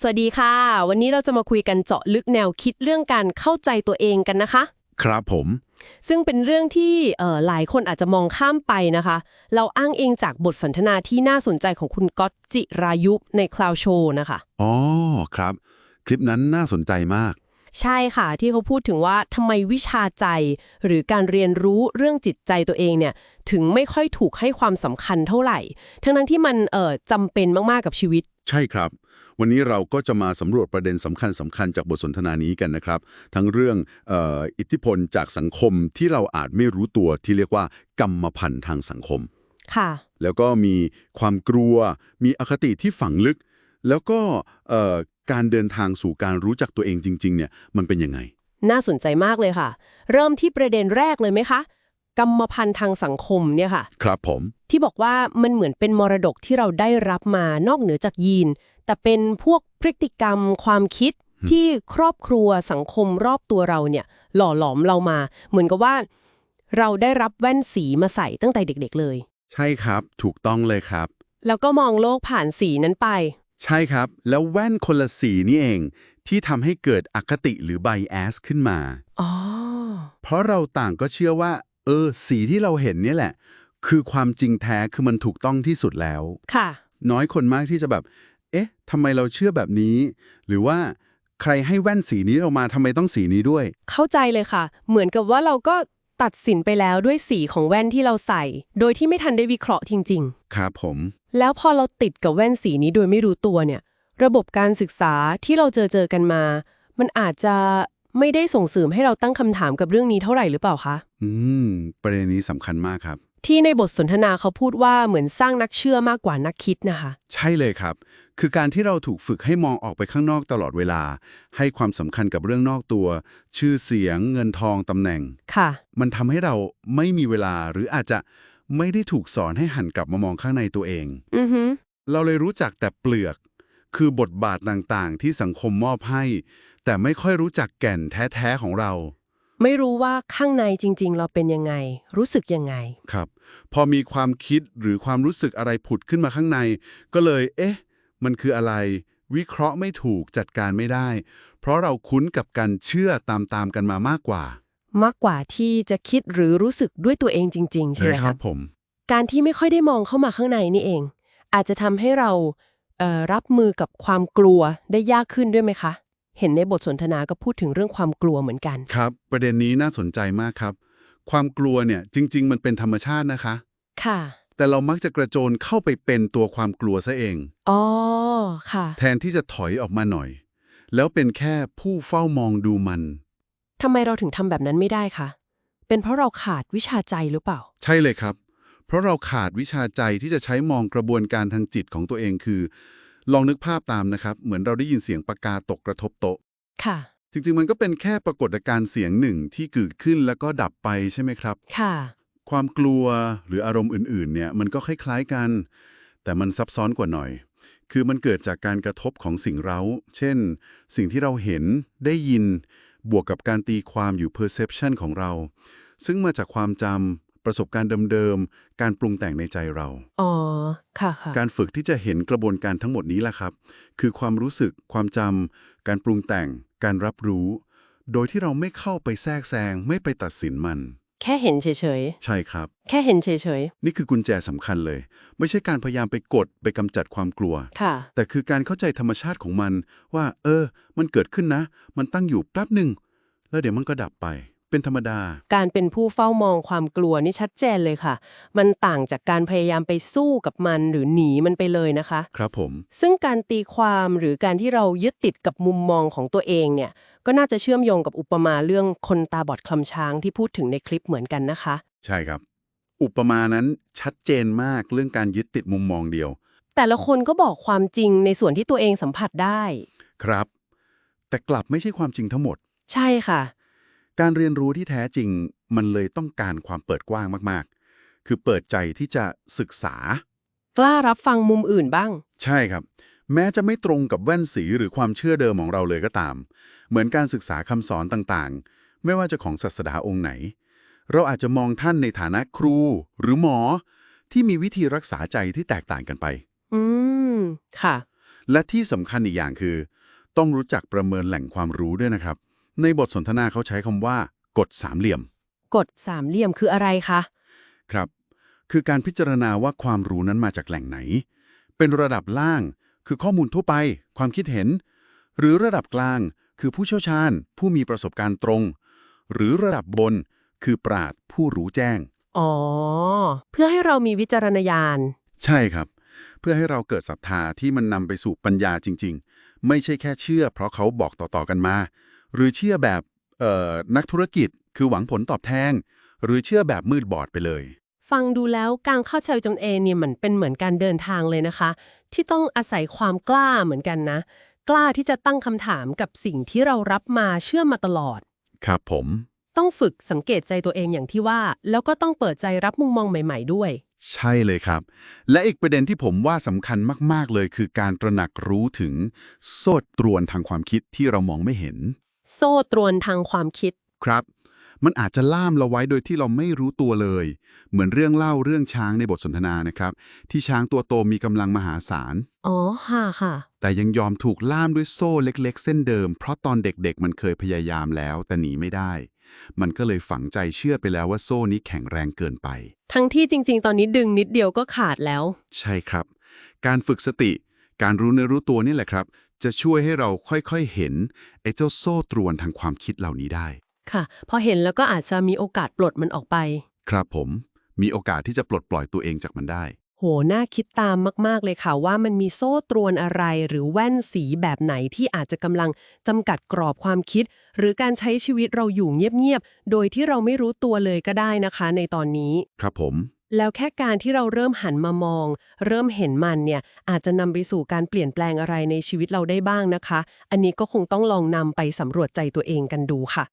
สวัสดีค่ะ วันนี้เราจะมาคุยกันเจาะลึกแนวคิดเรื่องการเข้าใจตัวเองกันนะคะ ครับผม ซึ่งเป็นเรื่องที่เอ่อหลายคนอาจจะมองข้ามไปนะคะ เราอ้างเองจากบทสนทนาที่น่าสนใจของคุณก๊อตจิรายุในคลาวโชนะคะอ๋อครับ คลิปนั้นน่าสนใจมาก ใช่ค่ะที่เขาพูดถึงว่าทำไมวิชาใจ หรือการเรียนรู้เรื่องจิตใจตัวเองเนี่ยถึงไม่ค่อยถูกให้ความสำคัญเท่าไหร่ ทั้งๆที่มันเอ่อจำเป็นมาก ๆ กับชีวิต ใช่ครับ วันนี้เราก็จะมาสำรวจประเด็นสำคัญสำคัญจากบทสนทนานี้กันนะครับ ทั้งเรื่องเอออิทธิพลจากสังคมที่เราอาจไม่รู้ตัวที่เรียกว่ากรรมพันธุ์ทางสังคม ค่ะ แล้วก็มีความกลัว มีอคติที่ฝังลึก แล้วก็เอ่อ การเดินทางสู่การรู้จักตัวเองจริง ๆ เนี่ย มันเป็นยังไง น่าสนใจมากเลยค่ะ เริ่มที่ประเด็นแรกเลยไหมคะ กรรมพันธุ์ทางสังคมเนี่ยค่ะ ครับผม ที่บอกว่ามันเหมือนเป็นมรดกที่เราได้รับมานอกเหนือจากยีน แต่เป็นพวกพฤติกรรมความคิดที่ครอบครัวสังคมรอบตัวเราเนี่ย หล่อหลอมเรามา เหมือนกับว่า เราได้รับแว่นสีมาใส่ตั้งแต่เด็ก ๆ เลย ใช่ครับ ถูกต้องเลยครับ แล้วก็มองโลกผ่านสีนั้นไป ใช่ครับ แล้วแว่นคนละสีนี่เอง ที่ทำให้เกิดอคติหรือไบแอสขึ้นมา อ๋อ เพราะเราต่างก็เชื่อว่า เออ สีที่เราเห็นเนี่ยแหละ คือความจริงแท้คือมันถูกต้องที่สุดแล้ว ค่ะ น้อยคนมากที่จะแบบ เอ๊ะทำไมเราเชื่อแบบนี้ หรือว่าใครให้แว่นสีนี้ออกมาทำไมต้องสีนี้ด้วย เข้าใจเลยค่ะ เหมือนกับว่าเราก็ ตัดสินไปแล้วด้วยสีของแว่นที่เราใส่ โดยที่ไม่ทันได้วิเคราะห์จริงๆครับผมแล้วพอเราติดกับแว่นสีนี้โดยไม่รู้ตัวเนี่ย ระบบการศึกษาที่เราเจอเจอกันมา มันอาจจะไม่ได้ส่งเสริมให้เราตั้งคำถามกับเรื่องนี้เท่าไหร่หรือเปล่าคะ อืม ประเด็นนี้สำคัญมากครับ ที่ในบทสนทนาเขาพูดว่าเหมือนสร้างนักเชื่อมากกว่านักคิดนะคะ ใช่เลยครับ คือการที่เราถูกฝึกให้มองออกไปข้างนอกตลอดเวลา ให้ความสำคัญกับเรื่องนอกตัว ชื่อเสียง เงินทองตำแหน่ง ค่ะ มันทำให้เราไม่มีเวลาหรืออาจจะไม่ได้ถูกสอนให้หันกลับมามองข้างในตัวเอง อือฮึเราเลยรู้จักแต่เปลือก คือบทบาทต่างๆ ที่สังคมมอบให้ แต่ไม่ค่อยรู้จักแก่นแท้ๆของเรา ไม่รู้ว่าข้างในจริง ๆ เราเป็นยังไง รู้สึกยังไง ครับ พอมีความคิดหรือความรู้สึกอะไรผุดขึ้นมาข้างใน ก็เลย เอ๊ะ มันคืออะไร วิเคราะห์ไม่ถูกจัดการไม่ได้ เพราะเราคุ้นกับการเชื่อตามๆกันมามากกว่า มากกว่าที่จะคิดหรือรู้สึกด้วยตัวเองจริง ๆ ใช่ไหมคคะรับผม การที่ไม่ค่อยได้มองเข้ามาข้างในนี่เอง อาจจะทำให้เราเอ่อรับมือกับความกลัวได้ยากขึ้นด้วยไหมคะ เห็นในบทสนทนาก็พูดถึงเรื่องความกลัวเหมือนกัน ครับ ประเด็นนี้น่าสนใจมากครับ ความกลัวเนี่ยจริง ๆ มันเป็นธรรมชาตินะคะ ค่ะ แต่เรามักจะกระโจนเข้าไปเป็นตัวความกลัวซะเอง อ๋อ ค่ะ แทนที่จะถอยออกมาหน่อย แล้วเป็นแค่ผู้เฝ้ามองดูมัน ทำไมเราถึงทำแบบนั้นไม่ได้คะ เป็นเพราะเราขาดวิชาใจหรือเปล่า ใช่เลยครับ เพราะเราขาดวิชาใจที่จะใช้มองกระบวนการทางจิตของตัวเองคือ ลองนึกภาพตามนะครับ เหมือนเราได้ยินเสียงปากกาตกกระทบโต๊ะ ค่ะ จริงๆ มันก็เป็นแค่ปรากฏการณ์เสียงหนึ่งที่เกิดขึ้นแล้วก็ดับไปใช่ไหมครับ ค่ะ ความกลัวหรืออารมณ์อื่นๆเนี่ยมันก็คล้ายๆกัน แต่มันซับซ้อนกว่าหน่อย คือมันเกิดจากการกระทบของสิ่งเร้า เช่น สิ่งที่เราเห็นได้ยินบวกกับการตีความอยู่ perception ของเรา ซึ่งมาจากความจำประสบการณ์เดิมๆ การปรุงแต่งในใจเรา อ๋อ ค่ะค่ะ การฝึกที่จะเห็นกระบวนการทั้งหมดนี้แหละครับ คือความรู้สึก ความจำการปรุงแต่ง การรับรู้ โดยที่เราไม่เข้าไปแทรกแซง ไม่ไปตัดสินมัน แค่เห็นเฉยใช่ครับๆแค่เห็นเฉยนี่คือกุญแจสำคัญเลย ไม่ใช่การพยายามไปกดไปกำจัดความกลัว ๆ ค่ะ แต่คือการเข้าใจธรรมชาติของมันว่า เออ มันเกิดขึ้นนะ มันตั้งอยู่แป๊บหนึ่งแล้วเดี๋ยวมันก็ดับไป เป็นธรรมดา การเป็นผู้เฝ้ามองความกลัวนี่ชัดเจนเลยค่ะ มันต่างจากการพยายามไปสู้กับมันหรือหนีมันไปเลยนะคะ ครับผม ซึ่งการตีความหรือการที่เรายึดติดกับมุมมองของตัวเองเนี่ย ก็น่าจะเชื่อมโยงกับอุปมาเรื่องคนตาบอดคลำช้างที่พูดถึงในคลิปเหมือนกันนะคะ ใช่ครับ อุปมานั้นชัดเจนมากเรื่องการยึดติดมุมมองเดียว แต่ละคนก็บอกความจริงในส่วนที่ตัวเองสัมผัสได้ ครับ แต่กลับไม่ใช่ความจริงทั้งหมด ใช่ค่ะ การเรียนรู้ที่แท้จริงมันเลยต้องการความเปิดกว้างมากๆ คือเปิดใจที่จะศึกษา กล้ารับฟังมุมอื่นบ้าง ใช่ครับ แม้จะไม่ตรงกับแว่นสีหรือความเชื่อเดิมของเราเลยก็ตาม เหมือนการศึกษาคำสอนต่างๆ ไม่ว่าจะของศาสดาองค์ไหน เราอาจจะมองท่านในฐานะครูหรือหมอ ที่มีวิธีรักษาใจที่แตกต่างกันไป อืม ค่ะ และที่สำคัญอีกอย่างคือ ต้องรู้จักประเมินแหล่งความรู้ด้วยนะครับ ในบทสนทนาเขาใช้คำว่ากฎสามเหลี่ยม กฎสามเหลี่ยมคืออะไรคะ ครับ คือการพิจารณาว่าความรู้นั้นมาจากแหล่งไหน เป็นระดับล่าง คือข้อมูลทั่วไป ความคิดเห็น หรือระดับกลาง คือผู้เชี่ยวชาญ ผู้มีประสบการณ์ตรง หรือระดับบน คือปราดผู้รู้แจ้ง อ๋อ เพื่อให้เรามีวิจารณญาณ ใช่ครับ เพื่อให้เราเกิดศรัทธาที่มันนำไปสู่ปัญญาจริง ๆ ไม่ใช่แค่เชื่อ เพราะเขาบอกต่อๆกันมา หรือเชื่อแบบเอ่อนักธุรกิจคือหวังผลตอบแทนหรือเชื่อแบบมืดบอดไปเลย ฟังดูแล้วการเข้าใจตนเองเนี่ยมันเป็นเหมือนการเดินทางเลยนะคะ ที่ต้องอาศัยความกล้าเหมือนกันนะ กล้าที่จะตั้งคำถามกับสิ่งที่เรารับมาเชื่อมาตลอด ครับผม ต้องฝึกสังเกตใจตัวเองอย่างที่ว่า แล้วก็ต้องเปิดใจรับมุมมองใหม่ ๆ ด้วย ใช่เลยครับ และอีกประเด็นที่ผมว่าสำคัญมาก ๆ เลย คือการตระหนักรู้ถึงโซดตรวนทางความคิดที่เรามองไม่เห็น โซ่ตรวนทางความคิด ครับ มันอาจจะล่ามเราไว้โดยที่เราไม่รู้ตัวเลย เหมือนเรื่องเล่าเรื่องช้างในบทสนทนานะครับ ที่ช้างตัวโตมีกำลังมหาศาล อ๋อค่ะค่ะ แต่ยังยอมถูกล่ามด้วยโซ่เล็ก ๆ เส้นเดิม เพราะตอนเด็กๆ มันเคยพยายามแล้ว แต่หนีไม่ได้ มันก็เลยฝังใจเชื่อไปแล้วว่าโซ่นี้แข็งแรงเกินไป ทั้งที่จริง ๆ ตอนนี้ดึงนิดเดียวก็ขาดแล้ว ใช่ครับ การฝึกสติ การรู้เนื้อรู้ตัวนี่แหละครับ จะช่วยให้เราค่อยๆเห็นไอ้เจ้าโซ่ตรวนทางความคิดเหล่านี้ได้ ค่ะพอเห็นแล้วก็อาจจะมีโอกาสปลดมันออกไป ครับผม มีโอกาสที่จะปลดปล่อยตัวเองจากมันได้ โห น่าคิดตามมาก ๆ เลยค่ะว่ามันมีโซ่ตรวนอะไรหรือแว่นสีแบบไหนที่อาจจะกำลังจำกัดกรอบความคิด หรือการใช้ชีวิตเราอยู่เงียบ ๆ โดยที่เราไม่รู้ตัวเลยก็ได้นะคะ ในตอนนี้ ครับผม แล้วแค่การที่เราเริ่มหันมามอง เริ่มเห็นมันเนี่ยอาจจะนำไปสู่การเปลี่ยนแปลงอะไรในชีวิตเราได้บ้างนะคะ อันนี้ก็คงต้องลองนำไปสำรวจใจตัวเองกันดูค่ะ